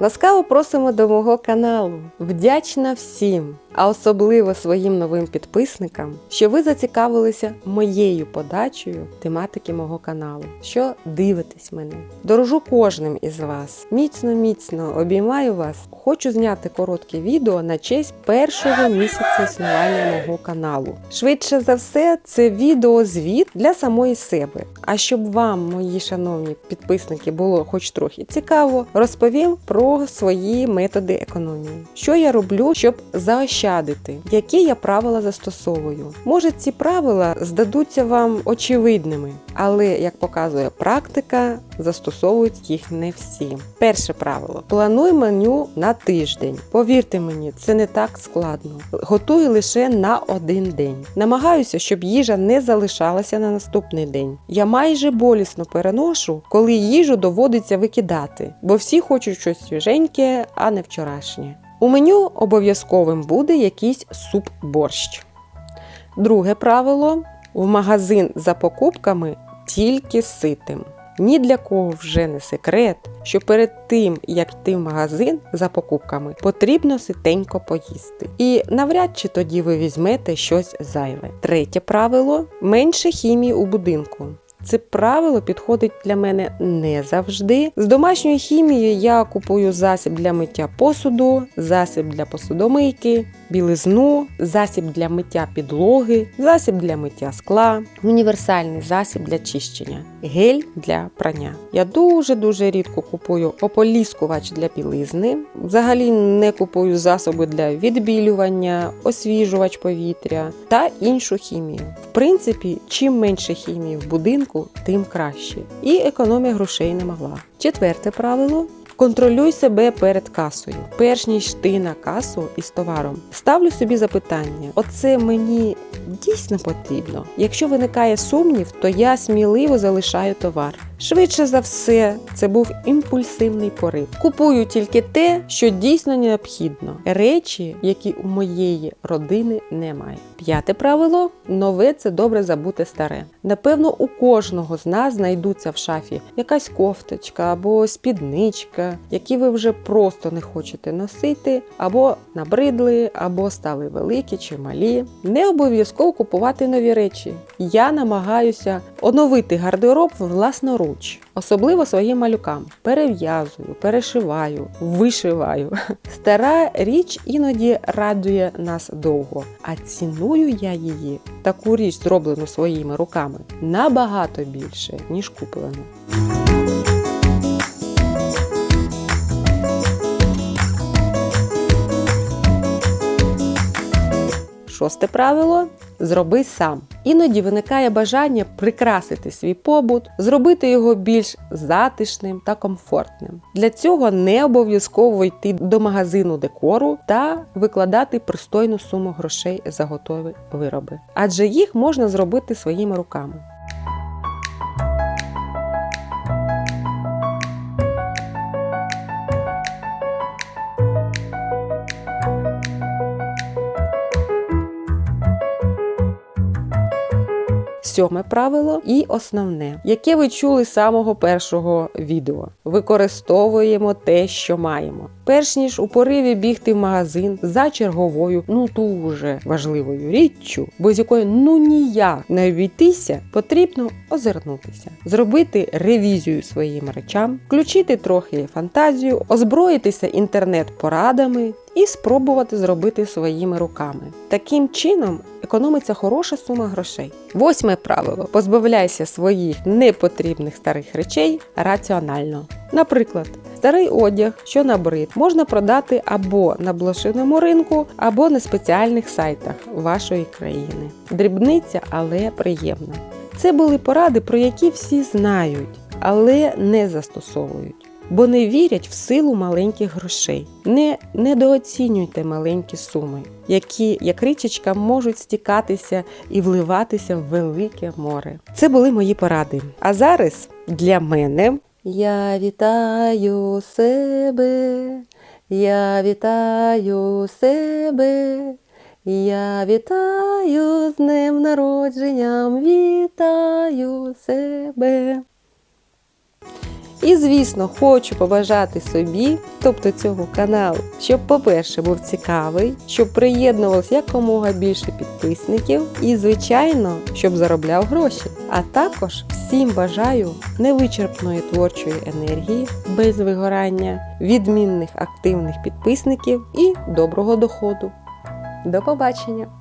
Ласкаво просимо до мого каналу. Вдячна всім, а особливо своїм новим підписникам, що ви зацікавилися моєю подачею тематики мого каналу, що дивитесь мене. Дорожу кожним із вас. Міцно, міцно обіймаю вас. Хочу зняти коротке відео на честь першого місяця існування мого каналу. Швидше за все, це відеозвіт для самої себе. А щоб вам, мої шановні підписники, було хоч трохи цікаво, розповім про свої методи економії. Що я роблю, щоб заощадити, які я правила застосовую. Може, ці правила здадуться вам очевидними, але як показує практика, застосовують їх не всі. Перше правило: плануй меню на тиждень. Повірте мені, це не так складно. Готую лише на один день. Намагаюся, щоб їжа не залишалася на наступний день. Я майже болісно переношу, коли їжу доводиться викидати, бо всі хочуть щось свіженьке, а не вчорашнє. У меню обов'язковим буде якийсь суп-борщ. Друге правило: в магазин за покупками тільки ситим. Ні для кого вже не секрет, що перед тим, як йти в магазин за покупками, потрібно ситенько поїсти. І навряд чи тоді ви візьмете щось зайве. Третє правило менше хімії у будинку. Це правило підходить для мене не завжди. З домашньою хімією я купую засіб для миття посуду, засіб для посудомийки, білизну, засіб для миття підлоги, засіб для миття скла, універсальний засіб для чищення, гель для прання. Я дуже-дуже рідко купую ополіскувач для білизни. Взагалі не купую засоби для відбілювання, освіжувач повітря та іншу хімію. В принципі, чим менше хімії в будинку, тим краще. І економія грошей не могла. Четверте правило. Контролюй себе перед касою. Перш ніж ти на касу із товаром, ставлю собі запитання: оце мені дійсно потрібно. Якщо виникає сумнів, то я сміливо залишаю товар. Швидше за все, це був імпульсивний порив. Купую тільки те, що дійсно необхідно. Речі, які у моєї родини немає. П'яте правило нове це добре забути старе. Напевно, у кожного з нас знайдуться в шафі якась кофточка або спідничка, які ви вже просто не хочете носити, або набридли, або стали великі чи малі. Не обов'язково купувати нові речі. Я намагаюся оновити гардероб власноруч, особливо своїм малюкам. Перев'язую, перешиваю, вишиваю. Стара річ іноді радує нас довго, а ціную я її, таку річ, зроблену своїми руками, набагато більше, ніж куплену. Шосте правило зроби сам. Іноді виникає бажання прикрасити свій побут, зробити його більш затишним та комфортним. Для цього не обов'язково йти до магазину декору та викладати пристойну суму грошей за готові вироби, адже їх можна зробити своїми руками. Сьоме правило і основне, яке ви чули з самого першого відео. Використовуємо те, що маємо. Перш ніж у пориві бігти в магазин за черговою, ну дуже важливою річчю, без якої ну ніяк не обійтися, потрібно озирнутися, зробити ревізію своїм речам, включити трохи фантазію, озброїтися інтернет-порадами і спробувати зробити своїми руками. Таким чином економиться хороша сума грошей. Восьме правило: позбавляйся своїх непотрібних старих речей раціонально. Наприклад, старий одяг, що набрид, можна продати або на блошиному ринку, або на спеціальних сайтах вашої країни. Дрібниця, але приємна. Це були поради, про які всі знають, але не застосовують. Бо не вірять в силу маленьких грошей. Не недооцінюйте маленькі суми, які, як річечка, можуть стікатися і вливатися в велике море. Це були мої поради. А зараз для мене я вітаю себе, я вітаю себе, я вітаю з днем народженням, вітаю себе. І, звісно, хочу побажати собі, тобто цього каналу, щоб, по-перше, був цікавий, щоб приєднувалося якомога більше підписників, і, звичайно, щоб заробляв гроші. А також всім бажаю невичерпної творчої енергії, без вигорання, відмінних активних підписників і доброго доходу. До побачення!